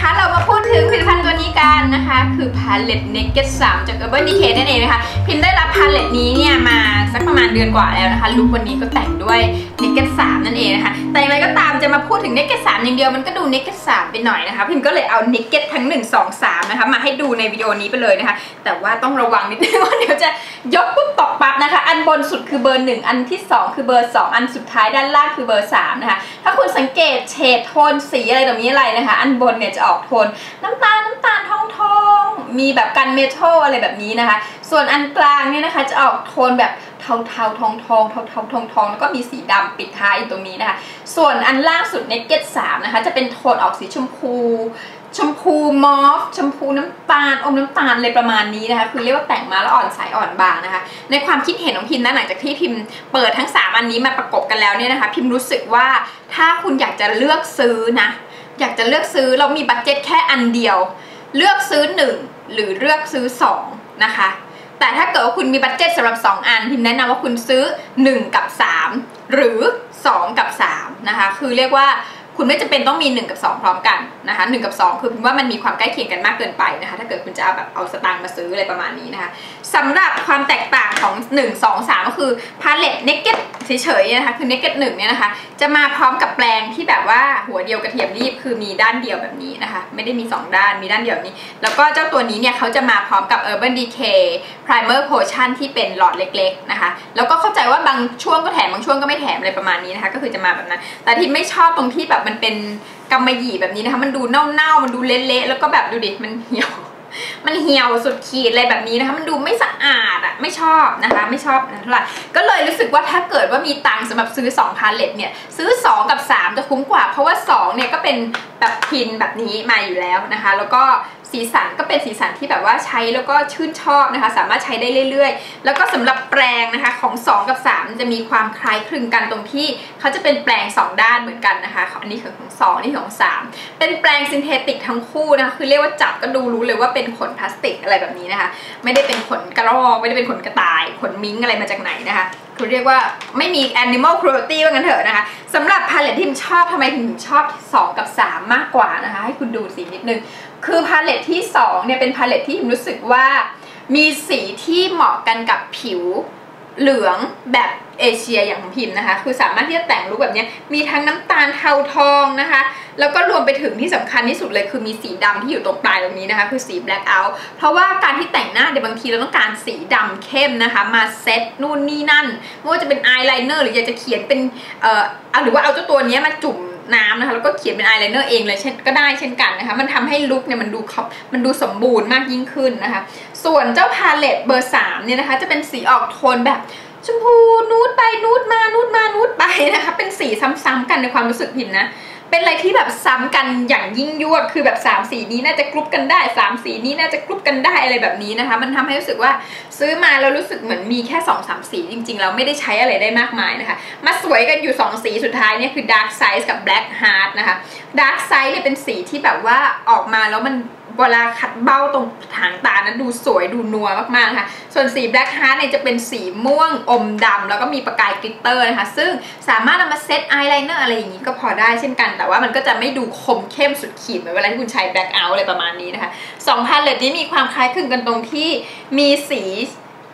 นะคะ เรามาพูดถึงผลิตภัณฑ์ตัวนี้กันนะคะ คือพาเลต Naked 3จาก Urban Decay นั่นเองนะคะ พิมได้รับพาเลตนี้เนี่ยมา มาณเดือนกว่าแล้วนะคะลุควันนี้ก็แต่งด้วย Naked 3นั่นเองนะคะแต่อย่างไรก็ตามจะมาพูดถึง Naked 3อย่างเดียวมันก็ดู Naked 3ไปหน่อยนะคะพิมก็เลยเอา Naked ทั้ง 1 2 3นะคะมาให้ดูในวิดีโอนี้ไปเลยนะคะ แต่ว่าต้องระวังนิดนึงว่าเดี๋ยวจะยกปุ๊บตกปั๊บนะคะ อันบนสุดคือเบอร์ 1 อันที่ 2 คือเบอร์ 2 อันสุดท้ายด้านล่างคือเบอร์3นะคะถ้าคุณสังเกตเฉดโทนสีอะไรตรงนี้อะไรนะคะ อันบนเนี่ยจะออกโทนน้ำตาลน้ำตาลทองทองมีแบบกันเมทัลอะไรแบบนี้นะคะ ส่วนอันกลางเนี่ยนะคะจะออกโทนแบบ เทาเทาทองทองเทาเทาทองทองแล้วก็มีสีดำปิดท้ายอยู่ตรงนี้นะคะ ส่วนอันล่างสุด Naked 3นะคะ จะเป็นโทนออกสีชมพูชมพูมอฟชมพูน้ำตาลอมน้ำตาลอะไรประมาณนี้นะคะ คือเรียกว่าแต่งมาแล้วอ่อนใสอ่อนบางนะคะ ในความคิดเห็นของพิมนะหลังจากที่พิมเปิดทั้ง 3 อันนี้มาประกบกันแล้วเนี่ยนะคะ พิมรู้สึกว่าถ้าคุณอยากจะเลือกซื้อนะ อยากจะเลือกซื้อเรามีบัตเจ็ตแค่อันเดียว เลือกซื้อ 1 หรือเลือกซื้อ 2 นะคะ แต่ถ้าเกิดว่าคุณมีบัตเจ็ตสำหรับ 2 อันพิมแนะนำว่าคุณซื้อ 1 กับ 3 หรือ 2 กับ3นะคะคือเรียกว่าคุณไม่จำเป็นต้องมี 1 กับ 2 พร้อมกันนะคะ1กับ 2 คือพิมว่ามันมีความใกล้เคียงกันมากเกินไปนะคะถ้าเกิดคุณจะเอาแบบเอาสตางค์มาซื้ออะไรประมาณนี้นะคะสำหรับความแตก 1 2 3 ก็คือพาเลตเนกเก็ตเฉยๆนะคะคือเนกเก็ตหนึ่งเนี่ยนะคะ จะมาพร้อมกับแปลงที่แบบว่าหัวเดียวกระเทียมรีบคือมีด้านเดียวแบบนี้นะคะ ไม่ได้มี 2 ด้านมีด้านเดียวนี้ แล้วก็เจ้าตัวนี้เนี่ยเขาจะมาพร้อมกับ Urban Decay Primer Potion ที่เป็นหลอดเล็กๆนะคะ แล้วก็เข้าใจว่าบางช่วงก็แถมบางช่วงก็ไม่แถมอะไรประมาณนี้นะคะ ก็คือจะมาแบบนั้นแต่ที่ไม่ชอบตรงที่แบบมันเป็นกำมะหยี่แบบนี้นะคะ มันดูเน่าๆมันดูเละๆแล้วก็แบบดูดิมันเหี่ยว มันเหี่ยวสุดขีดอะไรแบบนี้นะคะ มันดูไม่สะอาดอะไม่ชอบนะคะ ไม่ชอบเท่าไหร่ก็เลยรู้สึกว่าถ้าเกิดว่ามีตังค์สำหรับซื้อ2พาเลตเนี่ยซื้อ 2 กับ 3 จะคุ้มกว่า เพราะว่า2เนี่ยก็เป็น แบบพินแบบนี้มาอยู่แล้วนะคะ แล้วก็สีสันก็เป็นสีสันที่แบบว่าใช้แล้วก็ชื่นชอบนะคะ สามารถใช้ได้เรื่อย ๆ แล้วก็สำหรับแปรงนะคะของ 2 กับ 3 จะมีความคล้ายคลึงกันตรงที่เขาจะเป็นแปรง 2 ด้านเหมือนกันนะคะอันนี้คือของ2นี่ของ 3 เป็นแปรงซินเทติกทั้งคู่นะคะคือเรียกว่าจับก็ดูรู้เลยว่าเป็นขนพลาสติกอะไรแบบนี้นะคะ ไม่ได้เป็นขนกระรอกไม่ได้เป็นขนกระต่ายขนมิงอะไรมาจากไหนนะคะ คุณเรียกว่าไม่มี animal cruelty ว่างั้นเถอะนะคะสำหรับพาเลตที่ผมชอบทำไมถึงชอบ 2 กับ 3 มากกว่านะคะ ให้คุณดูสีนิดนึง คือพาเลตที่ 2 เนี่ยเป็นพาเลตที่ผมรู้สึกว่ามีสีที่เหมาะกันกับผิว เหลืองแบบเอเชียอย่างของพิมพ์นะคะ คือสามารถที่จะแต่งลุคแบบนี้มีทั้งน้ำตาลเทาทองนะคะ แล้วก็รวมไปถึงที่สำคัญที่สุดเลยคือมีสีดำที่อยู่ตรงปลายตรงนี้นะคะ คือสี black out เพราะว่าการที่แต่งหน้าเดี๋ยวบางทีเราต้องการสีดำเข้มนะคะ มาเซตนู่นนี่นั่นไม่ว่าจะเป็นอายไลเนอร์หรืออยากจะเขียนเป็นเอ่อหรือว่าเอาเจ้าตัวนี้มาจุ่ม น้ำนะคะแล้วก็เขียนเป็นอายไลเนอร์เองเลยเช่นก็ได้เช่นกันนะคะ มันทำให้ลุคเนี่ยมันดูเขามันดูสมบูรณ์มากยิ่งขึ้นนะคะ ส่วนเจ้าพาเลตเบอร์3เนี่ยนะคะ จะเป็นสีออกโทนแบบชมพูนูดไปนูดมานูดมานูดไปนะคะ เป็นสีซ้ำๆกันในความรู้สึกพิมนะ เป็นอะไรที่แบบซ้ำกันอย่างยิ่งยวดคือแบบ3สีนี้น่าจะกรุ๊ปกันได้3สีนี้น่าจะกรุ๊ปกันได้อะไรแบบนี้นะคะ มันทำให้รู้สึกว่าซื้อมาแล้วรู้สึกเหมือนมีแค่2อสสีจริงๆเราไม่ได้ใช้อะไรได้มากมายนะคะ มาสวยกันอยู่ 2 สีสุดท้ายเนี่ยคือ Dark Size กับ Black Heart นะคะ Dark Size เนี่ยเป็นสีที่แบบว่าออกมาแล้วมัน เวลาขัดเบ้าตรงหางตานั้นดูสวยดูนัวมากๆนะคะส่วนสี Black Heart เนี่ยจะเป็นสีม่วงอมดำแล้วก็มีประกายกลิตเตอร์นะคะ ซึ่งสามารถนำมาเซตอายไลเนอร์อะไรอย่างนี้ก็พอได้เช่นกัน แต่ว่ามันก็จะไม่ดูคมเข้มสุดขีดเหมือนเวลาที่คุณใช้ Black Out อะไรประมาณนี้นะคะสองพาเลตนี้มีความคล้ายคลึงกันตรงที่มีสี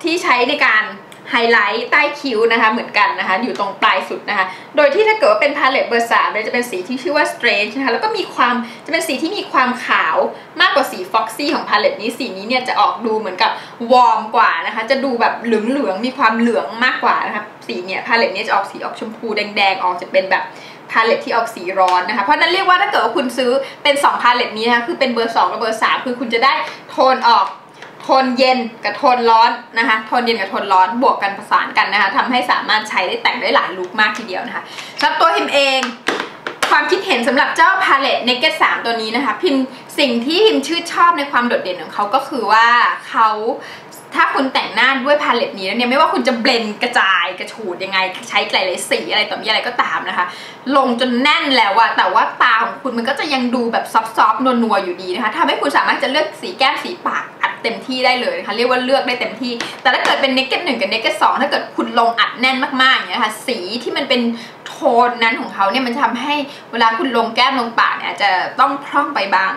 ที่ใช้ในการ ไฮไลท์ใต้คิ้วนะคะเหมือนกันนะคะ อยู่ตรงปลายสุดนะคะ โดยที่ถ้าเกิดว่าเป็นพาเลตเบอร์สามเนี่ยจะเป็นสีที่ชื่อว่า Strange นะคะแล้วก็มีความจะเป็นสีที่มีความขาวมากกว่าสี Foxy ของพาเลตนี้สีนี้เนี่ยจะออกดูเหมือนกับวอร์มกว่านะคะ จะดูแบบเหลืองๆมีความเหลืองมากกว่านะคะสีเนี่ยพาเลตนี้จะออกสีออกชมพูแดงๆออกจะเป็นแบบพาเลตที่ออกสีร้อนนะคะ เพราะนั้นเรียกว่าถ้าเกิดว่าคุณซื้อเป็น 2 พาเลตนี้นะคะคือเป็นเบอร์2กับเบอร์3คือคุณจะได้โทนออก ทนเย็นกับทนร้อนนะคะทนเย็นกับทนร้อนบวกกันประสานกันนะคะทำให้สามารถใช้ได้แต่งได้หลายลุคมากทีเดียวนะคะสำหรับตัวพิมเอง ความคิดเห็นสำหรับเจ้าพาเลต Naked 3ตัวนี้นะคะพิมสิ่งที่พิมชื่นชอบในความโดดเด่นของเขาก็คือว่าเขาถ้าคุณแต่งหน้าด้วยพาเลตนี้แล้วเนี่ยไม่ว่าคุณจะเบลนกระจายกระฉูดยังไง ใช้หลายๆสีอะไรต่อมีอะไรก็ตามนะคะ ลงจนแน่นแล้วอะแต่ว่าตาของคุณมันก็จะยังดูแบบซอฟๆนัวๆอยู่ดีนะคะทำให้คุณสามารถจะเลือกสีแก้มสีปาก เต็มที่ได้เลยนะคะเรียกว่าเลือกได้เต็มที่ แต่ถ้าเกิดเป็นเนคเก็ตหนึ่งกับเนคเก็ตสองถ้าเกิดคุณลงอัดแน่นมากๆอย่างเงี้ยค่ะสีที่มันเป็นโทนนั้นของเขาเนี่ยมันทำให้เวลาคุณลงแก้มลงปากเนี่ยจะต้องพร่องไปบาง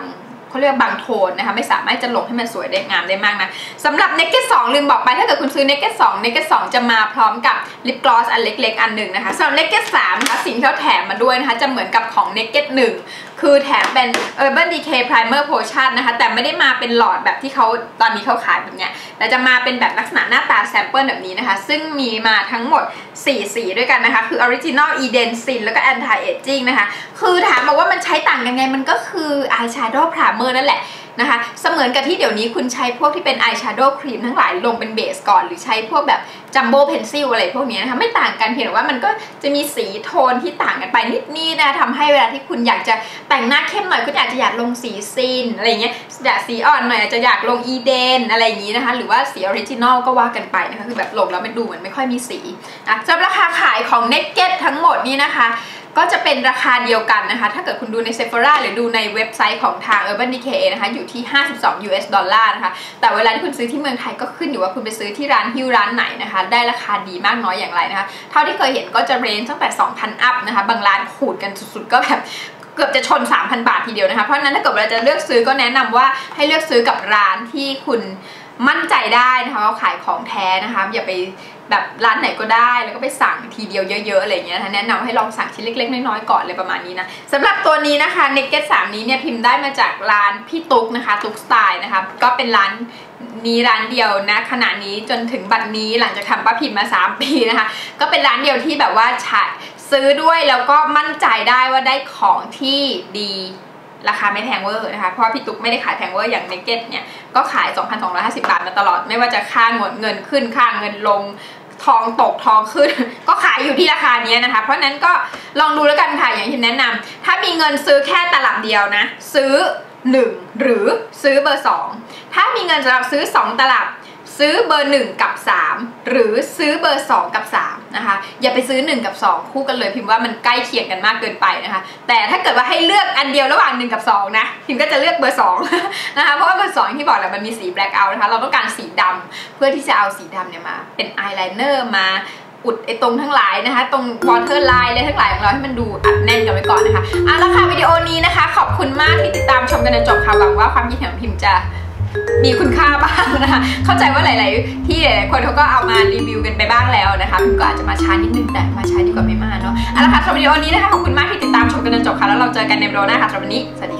เขาเรียกบางโทนนะคะไม่สามารถจะลงให้มันสวยได้งามได้มากนะสำหรับเนกเก็ตสลืมบอกไปถ้าเกิดคุณซื้อเนกเก็ตสองเนกเก็ตสจะมาพร้อมกับลิปกลอสอันเล็ก ๆ อันหนึ่งนะคะสำหรับ Naked 3นะคะสิ่งที่เขาแถมมาด้วยนะคะจะเหมือนกับของเนกเก็ตหนึ่งคือแถมเป็น Urban Decay Primer Potion นะคะแต่ไม่ได้มาเป็นหลอดแบบที่เขาตอนนี้เขาขายแบบเนี้ย แต่จะมาเป็นแบบลักษณะหน้าตาแซมเปิลแบบนี้นะคะ ซึ่งมีมาทั้งหมด 4 สีด้วยกันนะคะ คือ Original Eden Sin แล้วก็ Anti Aging นะคะ คือถามบอกว่ามันใช้ต่างกันไง มันก็คืออายแชโดว์พรามเมอร์นั่นแหละ นะคะ เสมือนกับที่เดี๋ยวนี้คุณใช้พวกที่เป็น Eyeshadow Cream ทั้งหลายลงเป็นเบสก่อน หรือใช้พวกแบบ Jumbo Pencil อะไรพวกนี้นะคะ ไม่ต่างกันเพียงแต่ว่ามันก็จะมีสีโทนที่ต่างกันไปนิดๆนะคะทำให้เวลาที่คุณอยากจะแต่งหน้าเข้มหน่อยคุณอาจจะอยากลงสีซินอะไรเงี้ยอยากสีอ่อนหน่อยอาจจะอยากลงอีเดนอะไรอย่างนี้นะคะ หรือว่าสีออริจินอลก็ว่ากันไปนะคะคือแบบลงแล้วมันดูเหมือนไม่ค่อยมีสีนะสำหรับราคาขายของ Naked ทั้งหมดนี่นะคะ ก็จะเป็นราคาเดียวกันนะคะ ถ้าเกิดคุณดูใน Sephora หรือดูในเว็บไซต์ของทาง Urban Decay นะคะ อยู่ที่ 52 US ดอลลาร์นะคะ แต่เวลาที่คุณซื้อที่เมืองไทยก็ขึ้นอยู่ว่าคุณไปซื้อที่ร้านฮิวร้านไหนนะคะ ได้ราคาดีมากน้อยอย่างไรนะคะ เท่าที่เคยเห็นก็จะเรนตั้งแต่ 2,000 อัพนะคะ บางร้านขูดกันสุดๆ ก็แบบเกือบจะชน 3,000 บาททีเดียวนะคะ เพราะฉะนั้นถ้าเกิดเราจะเลือกซื้อก็แนะนำว่าให้เลือกซื้อกับร้านที่คุณ มั่นใจได้นะคะว่าขายของแท้นะคะอย่าไปแบบร้านไหนก็ได้แล้วก็ไปสั่งทีเดียวเยอะ ๆ อะไรเงี้ยนะแนะนำให้ลองสั่งชิ้นเล็กๆ น้อยๆก่อนเลยประมาณนี้นะสำหรับตัวนี้นะคะ Naked 3นี้เนี่ยพิมพ์ได้มาจากร้านพี่ตุ๊กนะคะตุ๊กสไตล์นะคะก็เป็นร้านนี้ร้านเดียวนะขณะนี้จนถึงบัดนี้หลังจากทำป้าพิมพ์มา 3 ปีนะคะ ก็เป็นร้านเดียวที่แบบว่าใช้ซื้อด้วยแล้วก็มั่นใจได้ว่าได้ของที่ดี ราคาไม่แพงเวอร์นะคะ เพราะพี่ตุ๊กไม่ได้ขายแพงเวอร์อย่างเนเก็ตเนี่ย ก็ขาย 2,250 บาทมาตลอด ไม่ว่าจะค่าเงินเงินขึ้น ค่าเงินลง ทองตกทองขึ้น ก็ขายอยู่ที่ราคานี้นะคะ เพราะนั้นก็ลองดูแล้วกันค่ะ อย่างที่แนะนำถ้ามีเงินซื้อแค่ตลับเดียวนะ ซื้อ 1 หรือซื้อเบอร์ 2 ถ้ามีเงินสำหรับซื้อ 2 ตลับ ซื้อเบอร์ 1 กับ 3 หรือซื้อเบอร์ 2 กับ3นะคะอย่าไปซื้อ 1 กับ 2 คู่กันเลย พิมพ์ว่ามันใกล้เคียงกันมากเกินไปนะคะแต่ถ้าเกิดว่าให้เลือกอันเดียวระหว่าง 1 กับ 2 นะ พิมพ์ก็จะเลือกเบอร์2นะคะเพราะว่าเบอร์2ที่บอกแหละมันมีสีแบล็คเอาท์นะคะเราต้องการสีดำเพื่อที่จะเอาสีดำเนี่ยมา เป็นอายไลเนอร์มาอุดไอตรงทั้งหลายนะคะ ตรงวอเตอร์ไลน์เลยทั้งหลายของเราให้มันดูอัดแน่นกันไว้ก่อนนะคะอะแล้วค่ะวิดีโอนี้นะคะ ขอบคุณมากที่ติดตามชมกันจนจบค่ะหวังว่าความคิดเห็นของพิมจะ มีคุณค่าบ้างนะคะ เข้าใจว่าหลาย ๆ ที่หลายๆคนเขาก็เอามารีวิวกันไปบ้างแล้วนะคะพิมก็อาจจะมาช้านิดนึงแต่มาช้าดีกว่าไม่มากเนาะเอาละค่ะสำหรับวิดีโอนี้นะคะขอบคุณมากที่ติดตามชมกันจนจบค่ะแล้วเราเจอกันในวิดีโอหน้าค่ะสำหรับวันนี้สวัสดี